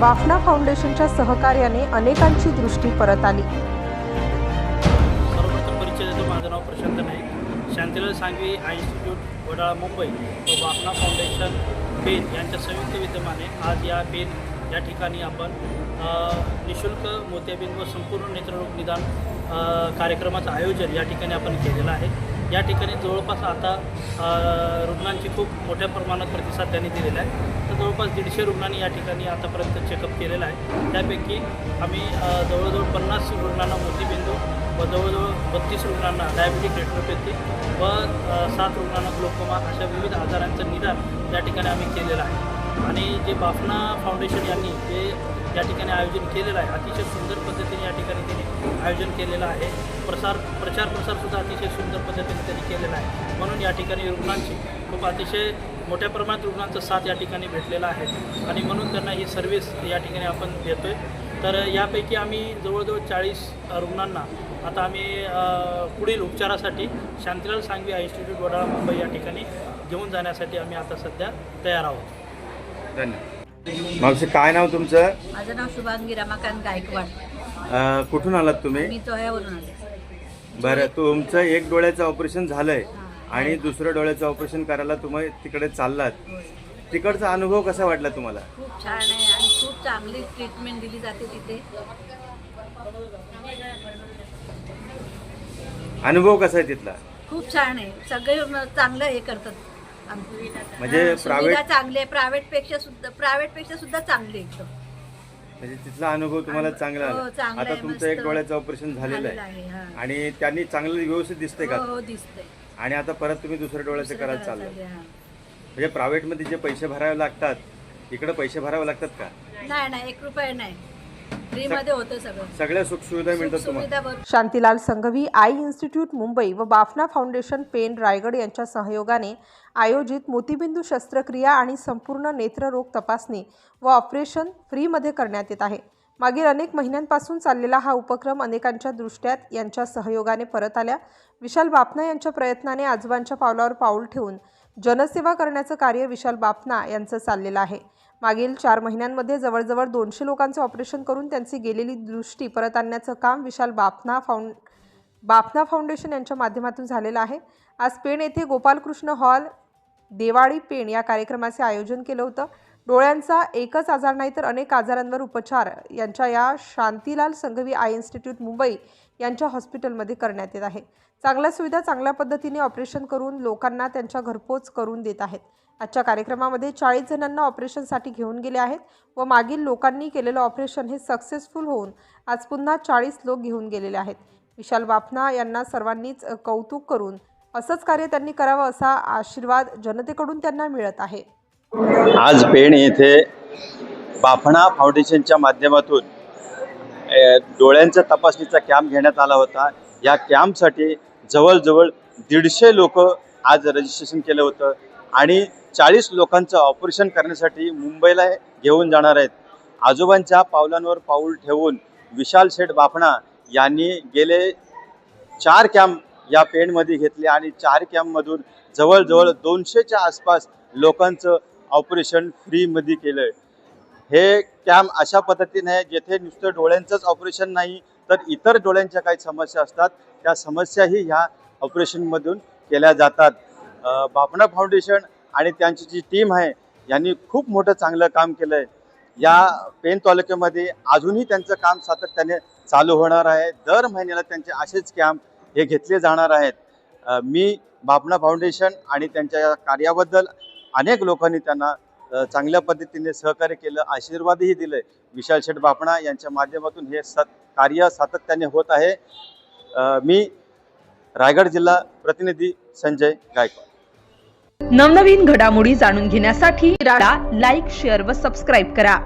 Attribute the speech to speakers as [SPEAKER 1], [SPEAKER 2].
[SPEAKER 1] बाफना फाउंडेशनच्या सहकार्याने अनेकांची दृष्टी परत आली.
[SPEAKER 2] सर्वप्रथम परिचय देतो माझं नाव Prashant Naik. Shantilal Sanghvi eye institute Wadala Mumbai. व बाफना फाउंडेशन पेन यांच्या संयुक्त विद्यमाने आज या पेन या ठिकाणी आपण निशुल्क मोत्याबिंद व संपूर्ण नेत्ररोग निदान कार्यक्रमाचं आयोजन या ठिकाणी आपण केलेलं आहे. या ठिकाणी जवळपास आता रुग्णांची खूप मोठ्या प्रमाणात प्रतिसाद त्यांनी दिलेला आहे. जवळपास दीडशे रुग्णांनी या ठिकाणी आतापर्यंत चेकअप केलेला आहे. त्यापैकी आम्ही जवळजवळ पन्नास रुग्णांना मोतीबिंदू व जवळजवळ बत्तीस रुग्णांना डायबिटिक रेट्रोपॅथी व सात रुग्णांना ग्लोकोमा अशा विविध आजारांचं निदान या ठिकाणी आम्ही केलेलं आहे. आणि जे बाफना फाउंडेशन यांनी जे या ठिकाणी आयोजन केलेलं आहे अतिशय सुंदर पद्धतीने या ठिकाणी त्यांनी आयोजन केलेलं आहे. प्रसार प्रचार प्रसारसुद्धा अतिशय सुंदर पद्धतीने त्यांनी केलेला आहे. म्हणून या ठिकाणी रुग्णांची खूप अतिशय मोठ्या प्रमाणात रुग्णांचा साथ या ठिकाणी भेटलेला आहे. आणि म्हणून त्यांना ही सर्व्हिस या ठिकाणी आपण देतो आहे तर यापैकी आम्ही जवळजवळ चाळीस रुग्णांना आता आम्ही पुढील उपचारासाठी शांतीलाल सांगवी आय इन्स्टिट्यूट वडाळा मुंबई या ठिकाणी घेऊन जाण्यासाठी आम्ही आता सध्या तयार आहोत.
[SPEAKER 3] धन्यवाद. मावशी काय नाव तुमचं?
[SPEAKER 4] माझं नाव शुभांगी रमाकांत गायकवाड.
[SPEAKER 3] अं, कुठून आलात तुम्ही?
[SPEAKER 4] मी तोह्यावरून आले.
[SPEAKER 3] बरं तुमचं एक डोळ्याचं ऑपरेशन झालंय आणि दुसरं डोळ्याचं ऑपरेशन करायला तुम्ही तिकडे चाललात. तिकडचा अनुभव कसा वाटला तुम्हाला?
[SPEAKER 4] खूप छान आहे आणि खूप चांगली ट्रीटमेंट दिली जाते तिथे.
[SPEAKER 3] अनुभव कसा आहे तिथला?
[SPEAKER 4] खूप छान आहे. सगळे म- चांगलं हे करतात. आमची
[SPEAKER 3] म्हणजे
[SPEAKER 4] हा,
[SPEAKER 3] private-
[SPEAKER 4] चांगली आहे. प्रायव्हेटपेक्षा सुद्धा प्रायव्हेटपेक्षा सुद्धा चांगली एकदम.
[SPEAKER 3] म्हणजे तिथला अनुभव तुम्हाला चांगला
[SPEAKER 4] हो,
[SPEAKER 3] आला
[SPEAKER 4] चांगला
[SPEAKER 3] आता
[SPEAKER 4] आहे,
[SPEAKER 3] तुमचं एक
[SPEAKER 4] मस्त.
[SPEAKER 3] डोळ्याचं ऑपरेशन झालेलं
[SPEAKER 4] झालेलं
[SPEAKER 3] आहे
[SPEAKER 4] आहे, हा.
[SPEAKER 3] आणि त्यांनी चांगलं व्यवस्थित दिसतंय का?
[SPEAKER 4] हो हो दिसतंय.
[SPEAKER 3] आणि आता परत तुम्ही दुसऱ्या डोळ्याचं करायला चाललं
[SPEAKER 4] चाललंय, हा.
[SPEAKER 3] म्हणजे प्रायव्हेटमध्ये जे पैसे भरावे लागतात इकडे पैसे भरावे लागतात का?
[SPEAKER 4] नाही नाही एक रुपये नाही. फ्रीमध्ये होतं सगळं.
[SPEAKER 3] सगळ्या सुखसुविधा मिळतात तुम्हाला.
[SPEAKER 4] सुविधा भरपूर.
[SPEAKER 1] शांतीलाल संघवी आय इन्स्टिट्यूट मुंबई व बाफना फाउंडेशन पेन रायगड यांच्या सहयोगाने आयोजित मोतीबिंदू शस्त्रक्रिया आणि संपूर्ण नेत्ररोग तपासणी व ऑपरेशन फ्रीमध्ये करण्यात येत आहे. मागील अनेक महिन्यांपासून चाललेला हा उपक्रम अनेकांच्या दृष्ट्यात यांच्या सहयोगाने परत आल्या विशाल बापना यांच्या प्रयत्नाने आजोबांच्या पावलावर पाऊल ठेवून जनसेवा करण्याचं कार्य विशाल बापना यांचं चाललेलं आहे. मागील चार महिन्यांमध्ये जवळजवळ दोनशे लोकांचे ऑपरेशन करून त्यांची गेलेली दृष्टी परत आणण्याचं काम विशाल बापना फाउंड बापना फाउंडेशन यांच्या माध्यमातून झालेलं आहे. आज पेण येथे गोपालकृष्ण हॉल देवाळी पेण या कार्यक्रमाचे आयोजन केलं होतं. डोळ्यांचा एकच आजार नाही तर अनेक आजारांवर उपचार यांच्या या शांतीलाल संघवी आय इन्स्टिट्यूट मुंबई यांच्या हॉस्पिटलमध्ये करण्यात येत आहे. चांगल्या सुविधा चांगल्या पद्धतीने ऑपरेशन करून लोकांना त्यांच्या घरपोच करून देत आहेत. आजच्या कार्यक्रमामध्ये चाळीस जणांना ऑपरेशनसाठी घेऊन गेले आहेत व मागील लोकांनी केलेलं ऑपरेशन हे सक्सेसफुल होऊन आज पुन्हा चाळीस लोक घेऊन गेलेले आहेत. विशाल बापना यांना सर्वांनीच कौतुक करून असंच कार्य त्यांनी करावं असा आशीर्वाद जनतेकडून त्यांना मिळत आहे.
[SPEAKER 5] आज पेण येथे बाफणा फाउंडेशनच्या माध्यमातून डोळ्यांच्या तपासणीचा कॅम्प घेण्यात आला होता. या कॅम्पसाठी जवळजवळ दीडशे लोक आज रजिस्ट्रेशन केलं होतं आणि चाळीस लोकांचं ऑपरेशन करण्यासाठी मुंबईला घेऊन जाणार आहेत. आजोबांच्या पावलांवर पाऊल ठेवून विशाल शेठ बाफणा यांनी गेले चार कॅम्प या पेणमध्ये घेतले आणि चार कॅम्पमधून जवळजवळ दोनशेच्या आसपास लोकांचं ऑपरेशन फ्रीमध्ये केलं आहे हे कॅम्प अशा पद्धतीने आहे जेथे नुसतं डोळ्यांचंच ऑपरेशन नाही तर इतर डोळ्यांच्या काही समस्या असतात. त्या समस्याही ह्या ऑपरेशनमधून केल्या जातात. बापना फाउंडेशन आणि त्यांची जी टीम आहे यांनी खूप मोठं चांगलं काम केलं आहे या पेन तालुक्यामध्ये अजूनही त्यांचं काम सातत्याने चालू होणार आहे. दर महिन्याला त्यांचे असेच कॅम्प हे घेतले जाणार आहेत. मी बापना फाउंडेशन आणि त्यांच्या या कार्याबद्दल अनेक लोकांनी त्यांना चांगल्या पद्धतीने सहकार्य केलं आशीर्वादही दिले. विशाल शेठ बापणा यांच्या माध्यमातून हे सत कार्य सातत्याने होत आहे. मी रायगड जिल्हा प्रतिनिधी संजय गायकवाड.
[SPEAKER 6] नवनवीन घडामोडी जाणून घेण्यासाठी लाईक शेअर व सबस्क्राईब करा.